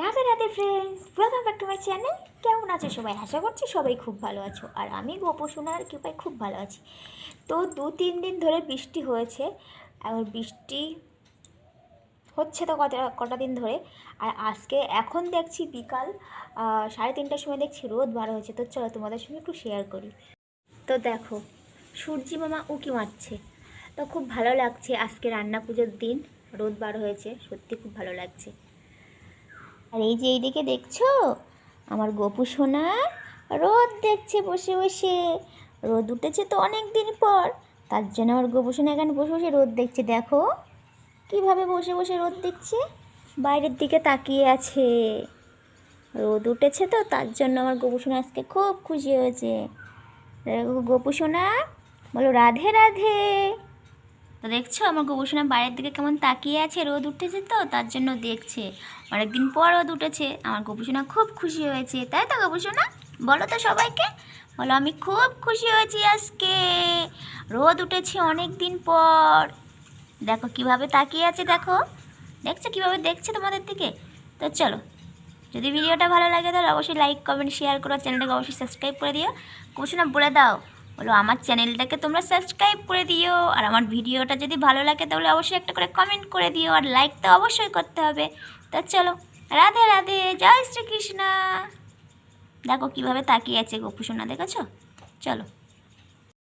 Radhe Radhe friends welcome back to my channel কেমন আছো সবাই? আশা করছি সবাই খুব ভালো আছো। আর আমি গোপসোনার কৃপায় খুব ভালো আছি। তো দু তিন দিন ধরে বৃষ্টি হয়েছে। আর বৃষ্টি হচ্ছে তো কটা কটা দিন ধরে। আর আজকে এখন দেখছি বিকাল সাড়ে তিনটার সময় দেখছি রোদ বার হয়েছে। তো চলো তোমাদের সঙ্গে একটু শেয়ার করি। তো দেখো, সূর্যি মামা উঁকি মারছে। তো খুব ভালো লাগছে আজকে রান্না পুজোর দিন। রোদ বার হয়েছে, সত্যি খুব ভালো লাগছে। আর এই যে এইদিকে দেখছ? আমার গপু সোনা রোদ দেখছে বসে বসে। রোদ উঠেছে তো অনেক দিন পর। তার জন্য আমার গপু সোনা এখানে বসে বসে রোদ দেখছে, দেখো। কীভাবে বসে বসে রোদ দেখছে? বাইরের দিকে তাকিয়ে আছে। রোদ উঠেছে তো, তার জন্য আমার গপু সোনা আজকে খুব খুশি হয়েছে। গপু সোনা, বলো, রাধে রাধে। তো দেখছ, আমার গবেষণা বাইরের দিকে কেমন তাকিয়ে আছে, রোদ উঠেছে তো, তার জন্য দেখছে। অনেকদিন পর রোদ উঠেছে, আমার গবেষণা খুব খুশি হয়েছে। তাই তো গবেষণা বলো তো সবাইকে। বলো, আমি খুব খুশি হয়েছি আজকে। রোদ উঠেছে অনেক দিন পর। দেখো, কীভাবে তাকিয়ে আছে, দেখো। দেখছ, কীভাবে দেখছে তোমাদের দিকে? তো চলো, যদি ভিডিওটা ভালো লাগে তাহলে অবশ্যই লাইক কমেন্ট শেয়ার করো। চ্যানেলটাকে অবশ্যই সাবস্ক্রাইব করে দিও। কুশনা বলে দাও। বলো, আমার চ্যানেলটাকে তোমরা সাবস্ক্রাইব করে দিও, আর আমার ভিডিওটা যদি ভালো লাগে তাহলে অবশ্যই একটা করে কমেন্ট করে দিও, আর লাইক তো অবশ্যই করতে হবে। তা চলো, রাধে রাধে, জয় শ্রীকৃষ্ণ। দেখো কীভাবে তাকিয়ে আছে গোপুসোনা, দেখেছ? চলো।